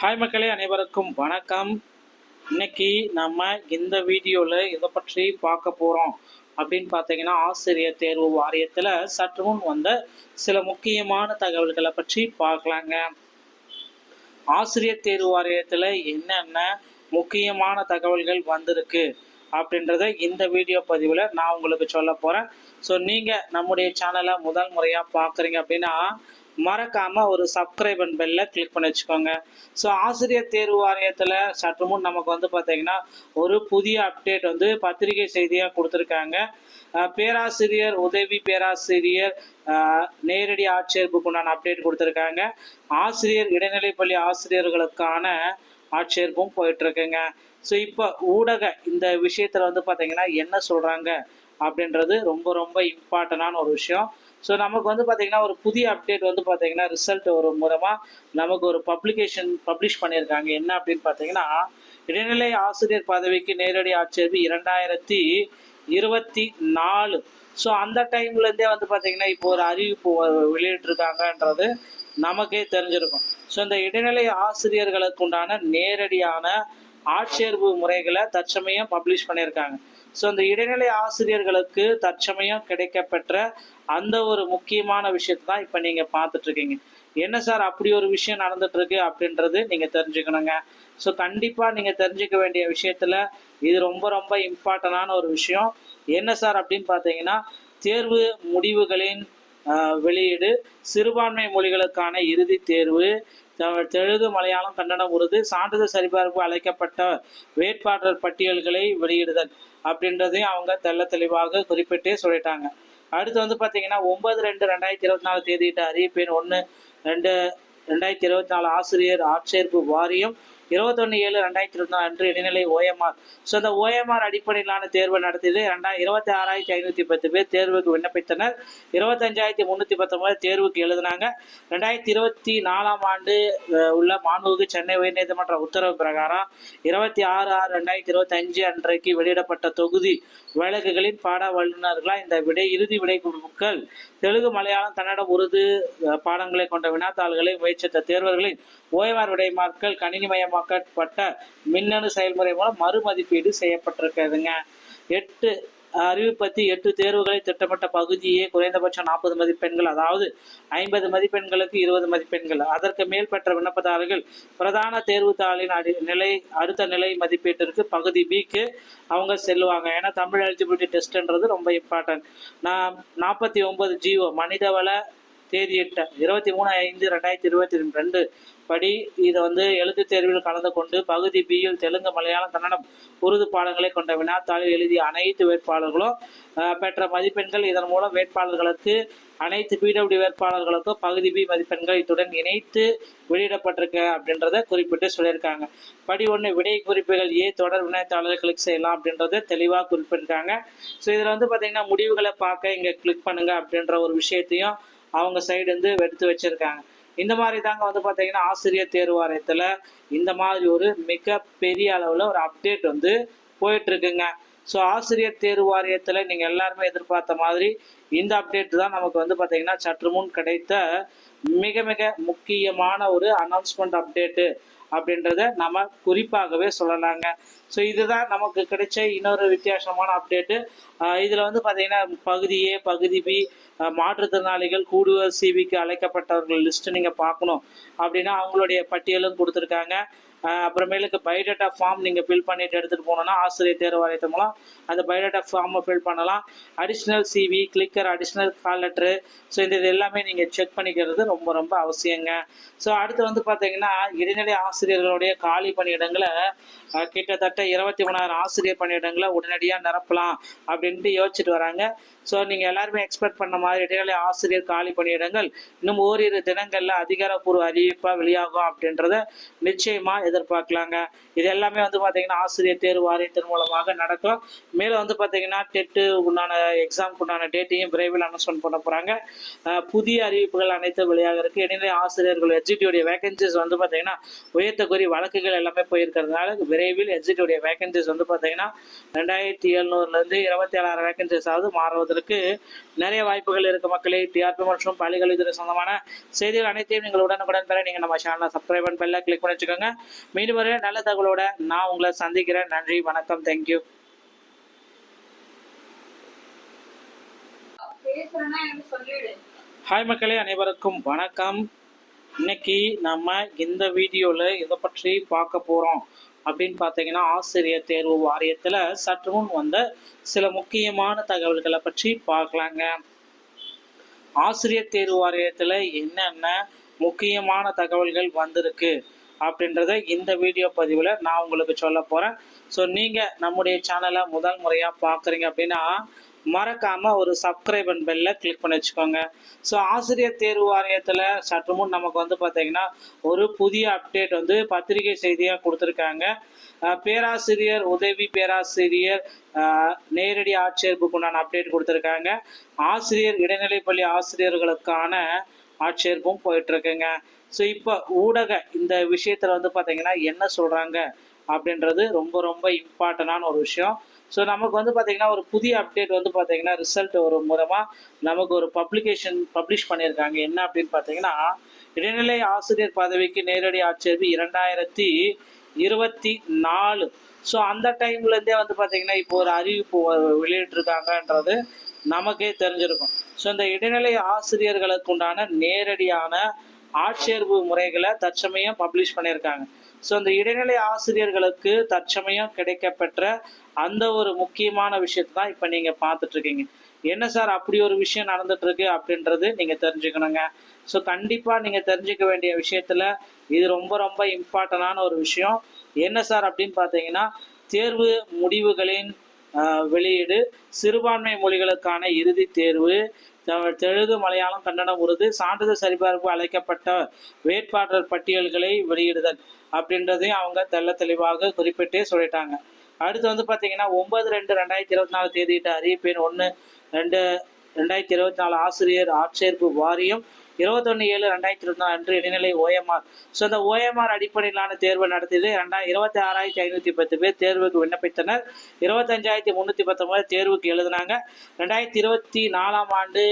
Hi மக்களே அனைவருக்கும் வணக்கம். இன்னைக்கு நம்ம இந்த வீடியோவில் இதை பற்றி பார்க்க போகிறோம் அப்படின்னு பார்த்தீங்கன்னா ஆசிரியர் தேர்வு வாரியத்தில் சற்று முன் வந்த சில முக்கியமான தகவல்களை பற்றி பார்க்கலாங்க. ஆசிரியர் தேர்வு வாரியத்தில் என்னென்ன முக்கியமான தகவல்கள் வந்திருக்கு அப்படின்றத இந்த வீடியோ பதிவில் நான் உங்களுக்கு சொல்ல போகிறேன் ஸோ நீங்கள் நம்முடைய சேனலை முதல் முறையாக பார்க்குறீங்க அப்படின்னா மறக்காம ஒரு சப்ஸ்கிரைப் அண்ட் பெல்ல கிளிக் பண்ணி வச்சுக்கோங்க. ஸோ ஆசிரியர் தேர்வு வாரியத்தில் சற்று முன் நமக்கு வந்து பார்த்தீங்கன்னா ஒரு புதிய அப்டேட் வந்து பத்திரிகை செய்தியாக கொடுத்துருக்காங்க. பேராசிரியர் உதவி பேராசிரியர் நேரடி ஆட்சேர்ப்புக்கு உண்டான அப்டேட் கொடுத்துருக்காங்க. ஆசிரியர் இடைநிலைப்பள்ளி ஆசிரியர்களுக்கான ஆட்சேர்ப்பும் போயிட்டு இருக்குங்க ஸோ இப்போ ஊடக இந்த விஷயத்தில் வந்து பார்த்தீங்கன்னா என்ன சொல்கிறாங்க அப்படின்றது ரொம்ப ரொம்ப இம்பார்ட்டண்டான ஒரு விஷயம். ஸோ நமக்கு வந்து பார்த்தீங்கன்னா ஒரு புதிய அப்டேட் வந்து பார்த்தீங்கன்னா ரிசல்ட் ஒரு மூலமாக நமக்கு ஒரு பப்ளிகேஷன் பப்ளிஷ் பண்ணியிருக்காங்க. என்ன அப்படின்னு பார்த்தீங்கன்னா இடைநிலை ஆசிரியர் பதவிக்கு நேரடி ஆட்சேர்வு இரண்டாயிரத்தி இருபத்தி நாலு. ஸோ அந்த டைம்லேருந்தே வந்து பார்த்தீங்கன்னா இப்போ ஒரு அறிவிப்பு வெளியிட்டிருக்காங்கன்றது நமக்கே தெரிஞ்சிருக்கும். ஸோ இந்த இடைநிலை ஆசிரியர்களுக்கு உண்டான நேரடியான ஆட்சேர்வு முறைகளை தற்சமயம் பப்ளிஷ் பண்ணியிருக்காங்க. ஸோ அந்த இடைநிலை ஆசிரியர்களுக்கு தற்சமயம் கிடைக்கப்பெற்ற அந்த ஒரு முக்கியமான விஷயத்தை தான் இப்போ நீங்கள் பார்த்துட்ருக்கீங்க. என்ன சார் அப்படி ஒரு விஷயம் நடந்துட்டு இருக்கு அப்படின்றது நீங்கள் தெரிஞ்சுக்கணுங்க. ஸோ கண்டிப்பாக நீங்கள் தெரிஞ்சுக்க வேண்டிய விஷயத்துல இது ரொம்ப ரொம்ப இம்பார்ட்டண்டான ஒரு விஷயம். என்ன சார் அப்படின்னு பார்த்தீங்கன்னா தேர்வு முடிவுகளின் ஆஹ், வெளியீடு சிறுபான்மை மொழிகளுக்கான இறுதி தேர்வு தெலுங்கு மலையாளம் கன்னடம் உருது சான்றிதழ் சரிபார்ப்பு அழைக்கப்பட்ட வேட்பாளர் பட்டியல்களை வெளியிடுதல் அப்படின்றதையும் அவங்க தெள்ள தெளிவாக குறிப்பிட்டே சொல்லிட்டாங்க. அடுத்து வந்து பார்த்தீங்கன்னா ஒன்பது ரெண்டு ரெண்டாயிரத்தி இருபத்தி நாலு தேதியிட்ட அறிவிப்பின் ஒன்று ரெண்டு ரெண்டாயிரத்தி இருபத்தி நாலு ஆசிரியர் ஆட்சேர்ப்பு வாரியம் இருபத்தொன்று ஏழு ரெண்டாயிரத்தி இருபத்தி நாலு அன்று இடைநிலை ஓஎம்ஆர். ஸோ அந்த ஓஎம்ஆர் அடிப்படையிலான தேர்வு நடத்தியது ரெண்டா இருபத்தி ஆறாயிரத்தி ஐநூற்றி பத்து பேர் தேர்வுக்கு விண்ணப்பித்தனர். இருபத்தஞ்சாயிரத்தி முந்நூற்றி பத்தொன்பது தேர்வுக்கு எழுதினாங்க. ரெண்டாயிரத்தி இருபத்தி நாலாம் ஆண்டு அஹ், உள்ள மாண்புமிகு சென்னை உயர்நீதிமன்ற உத்தரவு பிரகாரம் இருபத்தி ஆறு ஆறு ரெண்டாயிரத்தி இருபத்தி அஞ்சு அன்றைக்கு வெளியிடப்பட்ட தொகுதி வழக்குகளின் பாட வல்லுநர்களாக இந்த விடை இறுதி விடை குழுக்கள் தெலுங்கு மலையாளம் கன்னடம் உருது பாடங்களை கொண்ட வினாத்தாள்களை முயற்சித்த தேர்வர்களின் ஓய்வார் விடைமாக்கள் கணினிமயமாக்கப்பட்ட மின்னணு செயல்முறை மூலம் மறுமதிப்பீடு செய்யப்பட்டிருக்கிறதுங்க. எட்டு அறிவிப்பத்தி எட்டு தேர்வுகளை திட்டமிட்ட பகுதியே குறைந்தபட்சம் நாற்பது மதிப்பெண்கள் அதாவது ஐம்பது மதிப்பெண்களுக்கு இருபது மதிப்பெண்கள். அதற்கு மேல் பெற்ற விண்ணப்பதாரர்கள் பிரதான தேர்வுத்தாளின் அடி நிலை அடுத்த நிலை மதிப்பீட்டிற்கு பகுதி பிக்கு அவங்க செல்லுவாங்க. ஏன்னா தமிழ் எலிஜிபிலிட்டி டெஸ்ட்ன்றது ரொம்ப இம்பார்ட்டன்ட் நான் நாற்பத்தி ஒன்பது ஜிஓ மனிதவள தேதியிட்ட இருபத்தி மூணு ஐந்து ரெண்டாயிரத்தி இருபத்தி ரெண்டு படி இதை வந்து எழுத்து தேர்வில் கலந்து கொண்டு பகுதி பியில் தெலுங்கு மலையாளம் கன்னடம் உருது பாடங்களை கொண்ட வினாத்தாளில் எழுதிய அனைத்து வேட்பாளர்களும் பெற்ற மதிப்பெண்கள் இதன் மூலம் வேட்பாளர்களுக்கு அனைத்து பிடபிள்யூ வேட்பாளர்களுக்கும் பகுதி பி மதிப்பெண்கள் இத்துடன் இணைத்து வெளியிடப்பட்டிருக்க அப்படின்றத குறிப்பிட்டு சொல்லியிருக்காங்க. படி ஒன்று விடை குறிப்புகள் ஏ தொடர் வினாத்தாளர் கிளிக் செய்யலாம் அப்படின்றத தெளிவாக குறிப்பிட்டிருக்காங்க. ஸோ இதில் வந்து பார்த்தீங்கன்னா முடிவுகளை பார்க்க இங்கே கிளிக் பண்ணுங்க அப்படின்ற ஒரு விஷயத்தையும் அவங்க சைடு வந்து எடுத்து வச்சிருக்காங்க. இந்த மாதிரி தாங்க வந்து பார்த்தீங்கன்னா ஆசிரியர் தேர்வு வாரியத்தில் இந்த மாதிரி ஒரு மிக பெரிய அளவில் ஒரு அப்டேட் வந்து போயிட்டு இருக்குங்க ஸோ ஆசிரியர் தேர்வு வாரியத்தில் நீங்கள் எல்லாருமே எதிர்பார்த்த மாதிரி இந்த அப்டேட் தான் நமக்கு வந்து பார்த்தீங்கன்னா சற்று முன் கிடைத்த மிக மிக முக்கியமான ஒரு அனௌன்ஸ்மெண்ட் அப்டேட்டு அப்படின்றத நம்ம குறிப்பாகவே சொல்லலாங்க. ஸோ இதுதான் நமக்கு கிடைச்ச இன்னொரு வித்தியாசமான அப்டேட்டு இதில் வந்து பார்த்தீங்கன்னா பகுதி ஏ பகுதி பி மாற்றுத்திறனாளிகள் கூடுதல் சிபிக்கு அழைக்கப்பட்டவர்கள் லிஸ்ட்டு நீங்கள் பார்க்கணும். அப்படின்னா அவங்களுடைய பட்டியலும் கொடுத்துருக்காங்க. அப்புறமேலுக்கு பயோடேட்டா ஃபார்ம் நீங்கள் ஃபில் பண்ணிட்டு எடுத்துகிட்டு போனோம்னா ஆசிரியர் தேர்வு வாரியத்து மூலம் அந்த பயோடேட்டா ஃபார்மை ஃபில் பண்ணலாம். Additional CV clicker additional call letter so இந்த இது எல்லாமே நீங்கள் செக் பண்ணிக்கிறது ரொம்ப ரொம்ப அவசியங்க. ஸோ அடுத்து வந்து பார்த்தீங்கன்னா இடைநிலை ஆசிரியர்களுடைய காலி பணியிடங்களை கிட்டத்தட்ட இருபத்தி மூணாயிரம் ஆசிரியர் பணியிடங்களை உடனடியாக நிரப்பலாம் அப்படின்ட்டு யோசிச்சுட்டு வராங்க. ஸோ நீங்கள் எல்லாருமே எக்ஸ்பெக்ட் பண்ண மாதிரி இடைநிலை ஆசிரியர் காலி பணியிடங்கள் இன்னும் ஓரிரு தினங்களில் அதிகாரப்பூர்வ அறிவிப்பாக வெளியாகும் அப்படின்றத நிச்சயமாக எதிர்பார்க்கலாங்க. இது எல்லாமே வந்து பார்த்தீங்கன்னா ஆசிரியர் தேர்வு வாரியத்தின் மூலமாக நடக்கும் மேலும் வந்து பார்த்தீங்கன்னா டெட்டு உண்டான எக்ஸாமுக்கு உண்டான டேட்டையும் விரைவில் அனௌன்ஸ்மெண்ட் பண்ண போகிறாங்க புதிய அறிவிப்புகள் அனைத்தும் வெளியாக இருக்கு. இடைநிலை ஆசிரியர்கள் எக்ஸிக்யூட்டிவ் வேகன்சிஸ் வந்து பார்த்தீங்கன்னா உயர்த்த கோரி வழக்குகள் எல்லாமே போயிருக்கிறதுனால விரைவில் எக்ஸிக்யூட்டிவ் வேகன்சிஸ் வந்து பார்த்தீங்கன்னா ரெண்டாயிரத்தி எழுநூறுலேருந்து இருபத்தி ஏழாயிரம் வேகன்சிஸ் ஆகுது மாறுவதற்கு கிடைப்பதற்கு நிறைய வாய்ப்புகள் இருக்கு மக்களே. டிஆர்பி மற்றும் பள்ளிக்கல்வித்துறை சொந்தமான செய்திகள் அனைத்தையும் நீங்கள் உடனுக்குடன் பெற நீங்கள் நம்ம சேனலை சப்ஸ்கிரைப் பண்ணி பெல்ல கிளிக் பண்ணி வச்சுக்கோங்க. மீண்டும் ஒரு நல்ல தகவலோட நான் உங்களை சந்திக்கிறேன். நன்றி வணக்கம். தேங்க்யூ ஹாய் மக்களே அனைவருக்கும் வணக்கம். இன்னைக்கு நம்ம இந்த வீடியோவில் இதை பற்றி பார்க்க போகிறோம் அப்படின்னு பார்த்தீங்கன்னா ஆசிரியர் தேர்வு வாரியத்தில் சற்று முன் வந்த சில முக்கியமான தகவல்களை பற்றி பார்க்கலாங்க. ஆசிரியர் தேர்வு வாரியத்தில் என்னென்ன முக்கியமான தகவல்கள் வந்திருக்கு அப்படின்றத இந்த வீடியோ பதிவில் நான் உங்களுக்கு சொல்ல போகிறேன் ஸோ நீங்கள் நம்முடைய சேனலை முதல் முறையாக பார்க்குறீங்க அப்படின்னா மறக்காமல் ஒரு சப்ஸ்கிரைப் அண்ட் பெல்ல கிளிக் பண்ணி வச்சுக்கோங்க. ஸோ ஆசிரியர் தேர்வு வாரியத்தில் சற்று முன் நமக்கு வந்து பார்த்தீங்கன்னா ஒரு புதிய அப்டேட் வந்து பத்திரிகை செய்தியாக கொடுத்துருக்காங்க. பேராசிரியர் உதவி பேராசிரியர் நேரடி ஆட்சேர்ப்புக்கு உண்டான அப்டேட் கொடுத்துருக்காங்க. ஆசிரியர் இடைநிலைப்பள்ளி ஆசிரியர்களுக்கான ஆட்சேர்ப்பும் போயிட்டுருக்குங்க. ஸோ இப்போ ஊடக இந்த விஷயத்தில் வந்து பார்த்தீங்கன்னா என்ன சொல்கிறாங்க அப்படின்றது ரொம்ப ரொம்ப இம்பார்ட்டண்டான ஒரு விஷயம். ஸோ நமக்கு வந்து பார்த்தீங்கன்னா ஒரு புதிய அப்டேட் வந்து பார்த்தீங்கன்னா ரிசல்ட் ஒரு மூலமாக நமக்கு ஒரு பப்ளிகேஷன் பப்ளிஷ் பண்ணியிருக்காங்க. என்ன அப்படின்னு பார்த்தீங்கன்னா இடைநிலை ஆசிரியர் பதவிக்கு நேரடி ஆட்சேர்வு இரண்டாயிரத்தி இருபத்தி நாலு. ஸோ அந்த டைம்லேருந்தே வந்து பார்த்தீங்கன்னா இப்போ ஒரு அறிவிப்பு வெளியிட்டிருக்காங்கன்றது நமக்கே தெரிஞ்சிருக்கும். ஸோ இந்த இடைநிலை ஆசிரியர்களுக்கு உண்டான நேரடியான ஆட்சேர்வு முறைகளை தற்சமயம் பப்ளிஷ் பண்ணியிருக்காங்க. ஸோ இந்த இடைநிலை ஆசிரியர்களுக்கு தற்சமயம் கிடைக்கப்பெற்ற அந்த ஒரு முக்கியமான விஷயத்தை தான் இப்போ நீங்கள் பார்த்துட்டு இருக்கீங்க என்ன சார் அப்படி ஒரு விஷயம் நடந்துட்டுருக்கு அப்படின்றது நீங்கள் தெரிஞ்சுக்கணுங்க. ஸோ கண்டிப்பாக நீங்கள் தெரிஞ்சுக்க வேண்டிய விஷயத்துல இது ரொம்ப ரொம்ப இம்பார்ட்டண்டான ஒரு விஷயம். என்ன சார் அப்படின்னு பார்த்தீங்கன்னா தேர்வு முடிவுகளின் ஆஹ், வெளியீடு சிறுபான்மை மொழிகளுக்கான இறுதி தேர்வு தெலுங்கு மலையாளம் கன்னடம் உருது சான்றிதழ் சரிபார்ப்பு அழைக்கப்பட்ட வேட்பாளர் பட்டியல்களை வெளியிடுதல் அப்படின்றதையும் அவங்க தெள்ள தெளிவாக குறிப்பிட்டே சொல்லிட்டாங்க. அடுத்து வந்து பார்த்தீங்கன்னா ஒன்பது ரெண்டு ரெண்டாயிரத்தி இருபத்தி நாலு தேதியிட்ட அறிவிப்பின் ஒன்று ரெண்டு ரெண்டாயிரத்தி இருபத்தி நாலு ஆசிரியர் ஆட்சேர்ப்பு வாரியம் இருபத்தொன்று ஏழு ரெண்டாயிரத்தி இருபத்தி நாலு அன்று இடைநிலை ஓஎம்ஆர். ஸோ இந்த ஓஎம்ஆர் அடிப்படையிலான தேர்வு நடத்தியது ரெண்டாயிரம் இருபத்தி ஆறாயிரத்தி ஐநூற்றி பத்து பேர் தேர்வுக்கு விண்ணப்பித்தனர். இருபத்தஞ்சாயிரத்தி முந்நூற்றி பத்தொன்பது தேர்வுக்கு எழுதினாங்க. ரெண்டாயிரத்தி இருபத்தி நாலாம் ஆண்டு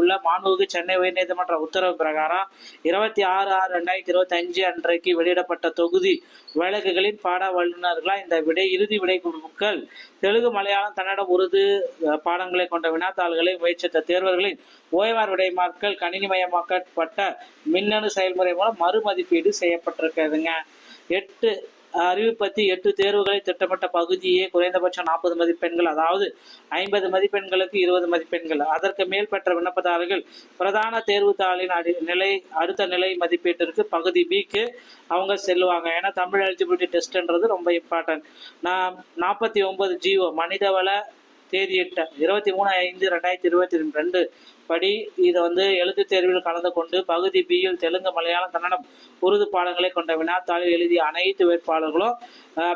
உள்ள மாண்புக்கு சென்னை உயர்நீதிமன்ற உத்தரவு பிரகாரம் இருபத்தி ஆறு ஆறு ரெண்டாயிரத்தி இருபத்தி அஞ்சு அன்றைக்கு வெளியிடப்பட்ட தொகுதி வழக்குகளின் பாட வல்லுநர்களாக இந்த விடை இறுதி விடை குழுக்கள் தெலுங்கு மலையாளம் கன்னடம் உருது பாடங்களை கொண்ட வினாத்தாள்களை முயற்சித்த தேர்வர்களின் ஓய்வார் விடைமாற்கள் கணினிமயமாக்கப்பட்ட மின்னணு செயல்முறை மூலம் மறுமதிப்பீடு செய்யப்பட்டிருக்கிறதுங்க. எட்டு அறிவிப்பத்தி எட்டு தேர்வுகளை திட்டமிட்ட பகுதியே குறைந்தபட்சம் நாற்பது மதிப்பெண்கள் அதாவது ஐம்பது மதிப்பெண்களுக்கு இருபது மதிப்பெண்கள். அதற்கு மேல் பெற்ற விண்ணப்பதாரர்கள் பிரதான தேர்வுத்தாளின் அடி நிலை அடுத்த நிலை மதிப்பீட்டிற்கு பகுதி பிக்கு அவங்க செல்லுவாங்க. ஏன்னா தமிழ் எலிஜிபிலிட்டி டெஸ்ட்ன்றது ரொம்ப இம்பார்ட்டன்ட். நான் நாற்பத்தி ஒன்பது ஜீவோ மனிதவள தேதியிட்ட இருபத்தி மூணு ஐந்து ரெண்டாயிரத்தி இருபத்தி ரெண்டு படி இதை வந்து எழுத்துத் தேர்வில் கலந்து கொண்டு பகுதி பியில் தெலுங்கு மலையாளம் கன்னடம் உருது பாடங்களை கொண்ட வினாத்தாளில் எழுதிய அனைத்து வேட்பாளர்களும்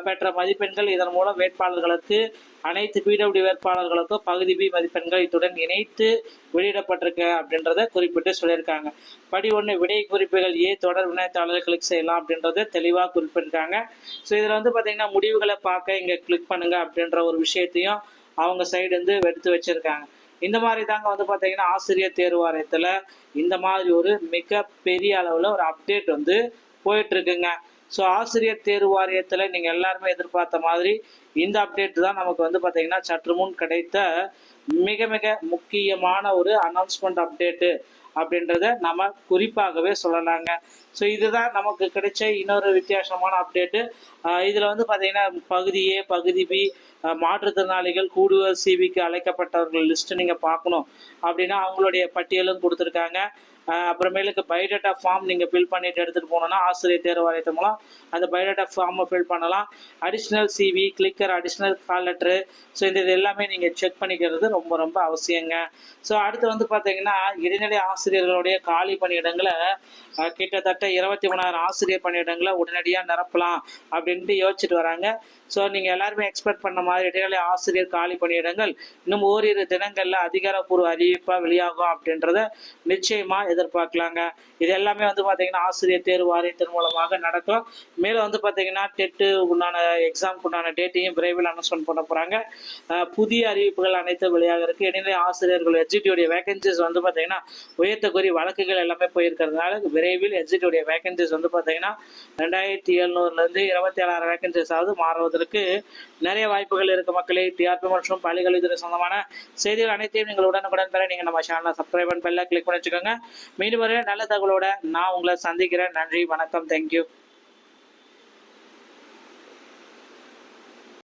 பெற்ற மதிப்பெண்கள் இதன் மூலம் வேட்பாளர்களுக்கு அனைத்து பிடபிள்யூ வேட்பாளர்களுக்கும் பகுதி பி மதிப்பெண்கள் இத்துடன் இணைத்து வெளியிடப்பட்டிருக்க அப்படின்றத குறிப்பிட்டு சொல்லியிருக்காங்க. படி ஒன்று விடை குறிப்புகள் ஏ தொடர் வினாத்தாளரை கிளிக் செய்யலாம் அப்படின்றத தெளிவாக குறிப்பிட்டிருக்காங்க. ஸோ இதில் வந்து பார்த்தீங்கன்னா முடிவுகளை பார்க்க இங்கே கிளிக் பண்ணுங்க அப்படின்ற ஒரு விஷயத்தையும் அவங்க சைடு வந்து எடுத்து வச்சிருக்காங்க. இந்த மாதிரி தாங்க வந்து பார்த்தீங்கன்னா ஆசிரியர் தேர்வு வாரியத்தில் இந்த மாதிரி ஒரு மிக பெரிய அளவில் ஒரு அப்டேட் வந்து போயிட்டு இருக்குங்க ஸோ ஆசிரியர் தேர்வு வாரியத்தில் நீங்கள் எல்லாருமே எதிர்பார்த்த மாதிரி இந்த அப்டேட் தான் நமக்கு வந்து பார்த்தீங்கன்னா சற்று முன் கிடைத்த மிக மிக முக்கியமான ஒரு அனௌன்ஸ்மெண்ட் அப்டேட்டு அப்படின்றத நம்ம குறிப்பாகவே சொல்லலாங்க. ஸோ இதுதான் நமக்கு கிடைச்ச இன்னொரு வித்தியாசமான அப்டேட்டு இதில் வந்து பார்த்தீங்கன்னா பகுதி ஏ பகுதி பி மாற்றுத்திறனாளிகள் கூடுதல் சிவிக்கு அழைக்கப்பட்டவர்கள் லிஸ்ட்டு நீங்கள் பார்க்கணும். அப்படின்னா அவங்களுடைய பட்டியலும் கொடுத்துருக்காங்க. அப்புறமேலுக்கு பயோடேட்டா ஃபார்ம் நீங்கள் ஃபில் பண்ணிட்டு எடுத்துகிட்டு போனோம்னா ஆசிரியர் தேர்வு வாரியத்து மூலம் அந்த பயோடேட்டா ஃபார்மை ஃபில் பண்ணலாம். Additional CV clicker additional call letter so இந்த இது எல்லாமே நீங்கள் செக் பண்ணிக்கிறது ரொம்ப ரொம்ப அவசியங்க. ஸோ அடுத்து வந்து பார்த்தீங்கன்னா இடைநிலை ஆசிரியர்களுடைய காலி பணியிடங்களை கிட்டத்தட்ட இருபத்தி மூணாயிரம் ஆசிரியர் பணியிடங்களை உடனடியாக நிரப்பலாம் அப்படின்ட்டு யோசிச்சுட்டு வராங்க. ஸோ நீங்கள் எல்லாருமே எக்ஸ்பெக்ட் பண்ண மாதிரி இடைநிலை ஆசிரியர் காலி பணியிடங்கள் இன்னும் ஓரிரு தினங்களில் அதிகாரப்பூர்வ அறிவிப்பாக வெளியாகும் அப்படின்றத நிச்சயமாக எதிர்பார்க்கலாங்க. இது எல்லாமே வந்து பார்த்தீங்கன்னா ஆசிரியர் தேர்வு வாரியத்தின் மூலமாக நடக்கும். மேலும் வந்து பார்த்தீங்கன்னா டெட்டு உண்டான எக்ஸாமுக்கு உண்டான டேட்டையும் விரைவில் அனௌன்ஸ்மெண்ட் பண்ண போகிறாங்க புதிய அறிவிப்புகள் அனைத்து வெளியாக இருக்கு. இடைநிலை ஆசிரியர்கள் எஜிடியோடைய வேகன்சிஸ் வந்து பார்த்தீங்கன்னா உயர்த்த கோரி வழக்குகள் எல்லாமே போயிருக்கிறதுனால விரைவில் எஜிடியோடைய வேகன்சிஸ் வந்து பார்த்தீங்கன்னா ரெண்டாயிரத்தி எழுநூறுலேருந்து இருபத்தி ஏழாயிரம் வேகன்சிஸ் ஆகுது மாறுவதற்கு நிறைய வாய்ப்புகள் இருக்கு மக்களே. டிஆர்பி மற்றும் பள்ளிக்கல்வித்துறை சொந்தமான செய்திகள் அனைத்தையும் நீங்கள் உடனுக்குடன் பெற நீங்கள் நம்ம சேனலை சப்ஸ்கிரைப் பண்ணி பெல்ல கிளிக் பண்ணி வச்சுக்கோங்க. மீண்டும் ஒரு நல்ல தகவலோட நான் உங்களை சந்திக்கிறேன். நன்றி வணக்கம் தேங்க்யூ